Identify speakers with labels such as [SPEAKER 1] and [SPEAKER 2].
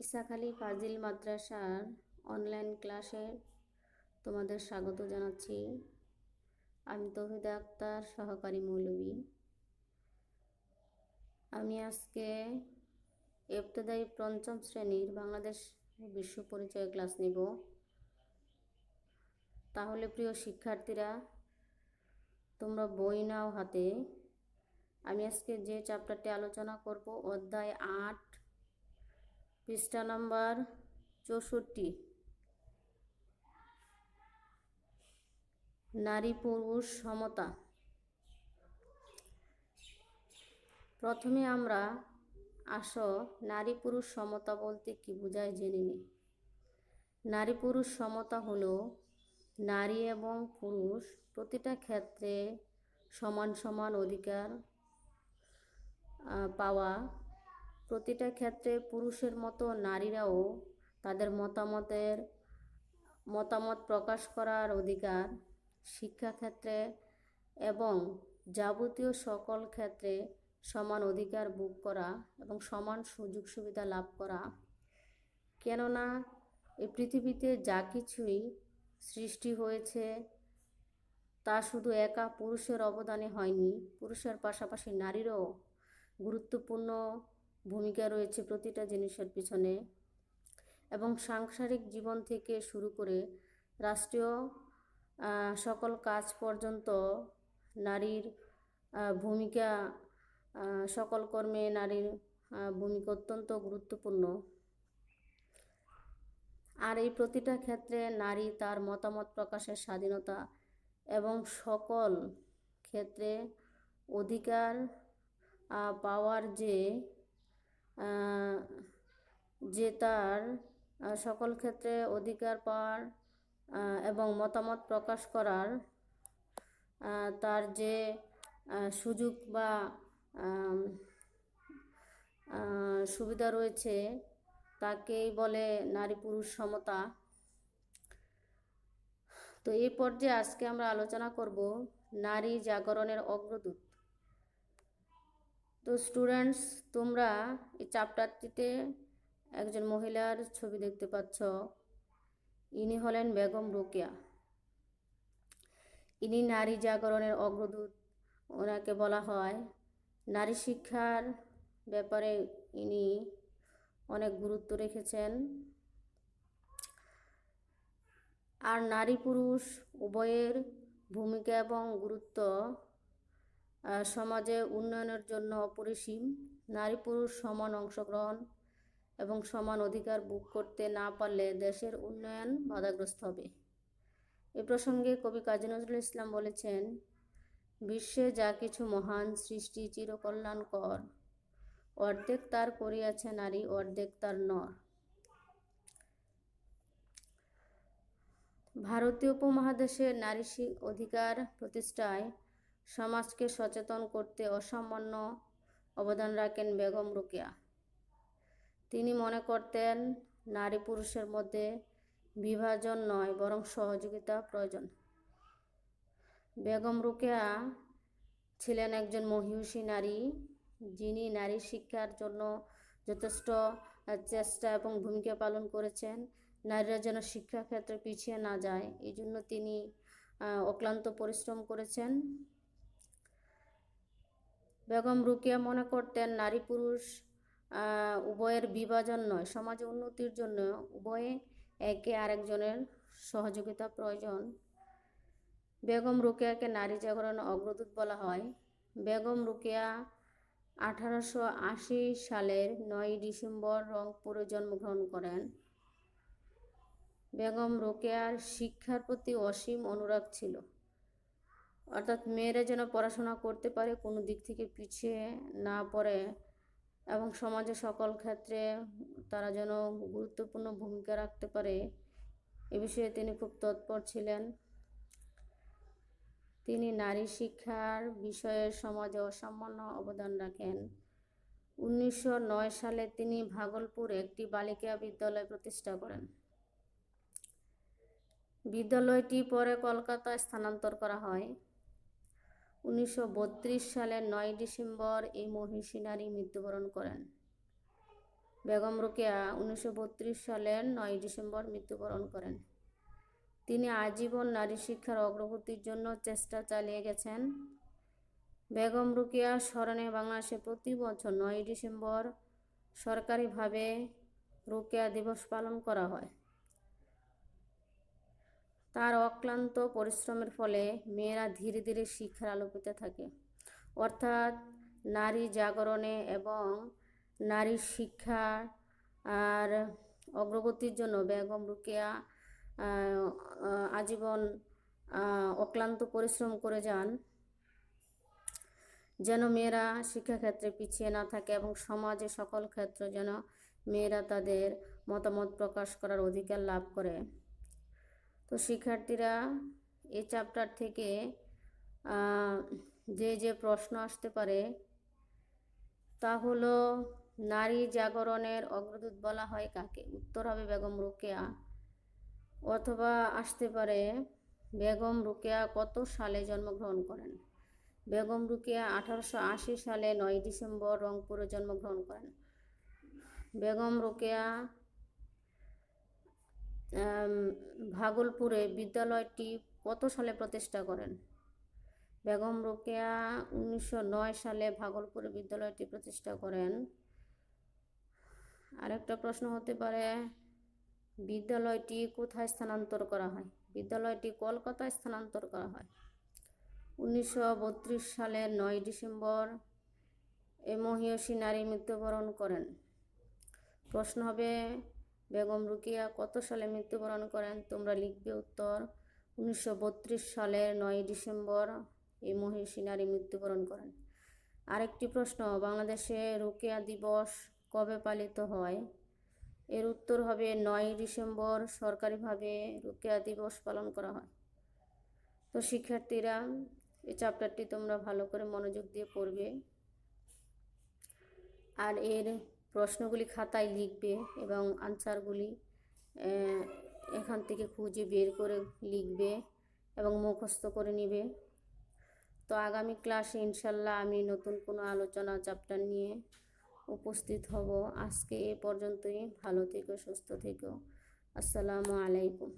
[SPEAKER 1] ইসাখালী ফাজিল মাদ্রাসার অনলাইন ক্লাসে তোমাদের স্বাগত জানাচ্ছি। আমি তহিদা আক্তার, সহকারী মৌলবী। আমি আজকে এবতদায়ী পঞ্চম শ্রেণির বাংলাদেশ বিশ্ব পরিচয় ক্লাস নিব। তাহলে প্রিয় শিক্ষার্থীরা, তোমরা বই নাও হাতে। আমি আজকে যে চ্যাপ্টারটি আলোচনা করব, অধ্যায় আট পৃষ্ঠা নাম্বার চৌষট্টি। নারী পুরুষ সমতা। প্রথমে আমরা আসো নারী পুরুষ সমতা বলতে কি বোঝায় জেনে নিই নারী পুরুষ সমতা হলো নারী এবং পুরুষ প্রতিটা ক্ষেত্রে সমান সমান অধিকার পাওয়া প্রতিটা ক্ষেত্রে পুরুষের মতো নারীরাও তাদের মতামতের, মতামত প্রকাশ করার অধিকার শিক্ষাক্ষেত্রে এবং যাবতীয় সকল ক্ষেত্রে সমান অধিকার ভোগ করা এবং সমান সুযোগ সুবিধা লাভ করা। কেননা, এই পৃথিবীতে যা কিছুই সৃষ্টি হয়েছে, তা শুধু একা পুরুষের অবদানে হয়নি, পুরুষের পাশাপাশি নারীরও গুরুত্বপূর্ণ ভূমিকা রয়েছে প্রতিটা জিনিসের পিছনে এবং সাংসারিক জীবন থেকে শুরু করে রাষ্ট্রীয় সকল কাজ পর্যন্ত নারীর ভূমিকা সকল কর্মে নারীর ভূমিকা অত্যন্ত গুরুত্বপূর্ণ। আর এই প্রতিটা ক্ষেত্রে নারী তার মতামত প্রকাশের স্বাধীনতা এবং সকল ক্ষেত্রে অধিকার পাওয়ার যে যে তার সকল ক্ষেত্রে অধিকার পাওয়ার এবং মতামত প্রকাশ করার তার যে সুযোগ বা সুবিধা রয়েছে, তাকেই বলে নারী পুরুষ সমতা। তো এই পর্যায়ে আজকে আমরা আলোচনা করব নারী জাগরণের অগ্রদূত। তো স্টুডেন্টস তোমরা এই চ্যাপ্টারটিতে একজন মহিলার ছবি দেখতে পাচ্ছ। ইনি হলেন বেগম রোকেয়া। ইনি নারী জাগরণের অগ্রদূত। ওনাকে বলা হয় নারী শিক্ষার ব্যাপারে ইনি অনেক গুরুত্ব রেখেছেন। আর নারী পুরুষ উভয়ের ভূমিকা এবং গুরুত্ব সমাজে উন্নয়নের জন্য অপরিসীম নারী পুরুষ সমান অংশগ্রহণ এবং সমান অধিকার বুক করতে না পারলে দেশের উন্নয়ন বাধাগ্রস্ত হবে। এ প্রসঙ্গে কবি কাজী নজরুল ইসলাম বলেছেন, বিশ্বে যা কিছু মহান সৃষ্টি চিরকল্যাণকর। অর্ধেক তার করিয়াছে নারী, অর্ধেক তার নর। ভারতীয় উপমহাদেশে নারী অধিকার প্রতিষ্ঠায় সমাজকে সচেতন করতে অসামান্য অবদান রাখেন বেগম রোকেয়া। তিনি মনে করতেন, নারী পুরুষের মধ্যে বিভাজন নয়, বরং সহযোগিতা প্রয়োজন। বেগম রোকেয়া ছিলেন একজন মহিষী নারী, যিনি নারী শিক্ষার জন্য যথেষ্ট চেষ্টা এবং ভূমিকা পালন করেছেন। নারীরা যেন শিক্ষাক্ষেত্রে পিছিয়ে না যায় এই জন্য তিনি অক্লান্ত পরিশ্রম করেছেন। বেগম রুকিয়া মনে করতেন নারী পুরুষ উভয়ের বিভাজন নয়, সমাজে উন্নতির জন্য উভয়ে একে আরেকজনের সহযোগিতা প্রয়োজন। বেগম রুকিয়াকে নারী জাগরণ অগ্রদূত বলা হয়। বেগম রুকিয়া আঠারোশো আশি সালের নয় ডিসেম্বর রংপুরে জন্মগ্রহণ করেন। বেগম রোকেয়ার শিক্ষার প্রতি অসীম অনুরাগ ছিল। অর্থাৎ মেয়েরা যেন পড়াশোনা করতে পারে, কোনো দিক থেকে পিছিয়ে না পড়ে এবং সমাজে সকল ক্ষেত্রে তারা যেন গুরুত্বপূর্ণ ভূমিকা রাখতে পারে, এ বিষয়ে তিনি খুব তৎপর ছিলেন। তিনি নারী শিক্ষার বিষয়ে সমাজে অসামান্য অবদান রাখেন। উনিশশো নয় সালে তিনি ভাগলপুর একটি বালিকা বিদ্যালয় প্রতিষ্ঠা করেন। বিদ্যালয়টি পরে কলকাতায় স্থানান্তর করা হয়। উনিশশো বত্রিশ সালের নয় ডিসেম্বর এই মহিষী নারী মৃত্যুবরণ করেন। বেগম রোকেয়া উনিশশো বত্রিশ সালের নয় ডিসেম্বর মৃত্যুবরণ করেন। তিনি আজীবন নারী শিক্ষার অগ্রগতির জন্য চেষ্টা চালিয়ে গেছেন। বেগম রোকেয়া স্মরণে বাংলাদেশে প্রতি বছর নয় ডিসেম্বর সরকারিভাবে রোকেয়া দিবস পালন করা হয়। তার অক্লান্ত পরিশ্রমের ফলে মেয়েরা ধীরে ধীরে শিক্ষার আলো পেতে থাকে। অর্থাৎ নারী জাগরণে এবং নারী শিক্ষা আর অগ্রগতির জন্য বেগম রোকেয়া আজীবন অক্লান্ত পরিশ্রম করে যান। যেন মেয়েরা শিক্ষাক্ষেত্রে পিছিয়ে না থাকে এবং সমাজে সকল ক্ষেত্রে যেন মেয়েরা তাদের মতামত প্রকাশ করার অধিকার লাভ করে। তো শিক্ষার্থীরা এই চ্যাপ্টার থেকে যে যে প্রশ্ন আসতে পারে, তা হলো, নারী জাগরণের অগ্রদূত বলা হয় কাকে? উত্তর হবে বেগম রোকেয়া। অথবা আসতে পারে, বেগম রোকেয়া কত সালে জন্মগ্রহণ করেন? বেগম রোকেয়া আঠারোশো আশি সালে নয় ডিসেম্বর রংপুরে জন্মগ্রহণ করেন। বেগম রোকেয়া ভাগলপুরে বিদ্যালয়টি কত সালে প্রতিষ্ঠা করেন? বেগম রোকেয়া উনিশশো নয় সালে ভাগলপুরে বিদ্যালয়টি প্রতিষ্ঠা করেন। আরেকটা প্রশ্ন হতে পারে, বিদ্যালয়টি কোথায় স্থানান্তর করা হয়? বিদ্যালয়টি কলকাতায় স্থানান্তর করা হয়। উনিশশো বত্রিশ সালের নয় ডিসেম্বর এ মহিয়সী নারী মৃত্যুবরণ করেন। প্রশ্ন হবে বেগম রুকিয়া কত সালে মৃত্যুবরণ করেন? তোমরা লিখবে উত্তর। উনিশশো বত্রিশ সালের নয় ডিসেম্বর এই মহিষী নারী মৃত্যুবরণ করেন। আরেকটি প্রশ্ন, বাংলাদেশে রুকিয়া দিবস কবে পালিত হয়? এর উত্তর হবে নয় ডিসেম্বর, সরকারিভাবে রুকিয়া দিবস পালন করা হয়। তো শিক্ষার্থীরা, এই চ্যাপ্টারটি তোমরা ভালো করে মনোযোগ দিয়ে পড়বে। আর এর প্রশ্নগুলি খাতায় লিখবে এবং আনসারগুলি এখান থেকে খুঁজে বের করে লিখবে এবং মুখস্থ করে নিবে। তো আগামী ক্লাসে ইনশাল্লাহ আমি নতুন কোনো আলোচনা চ্যাপ্টার নিয়ে উপস্থিত হব। আজকে এ পর্যন্তই। ভালো থেকো, সুস্থ থেকো। আসসালামু আলাইকুম।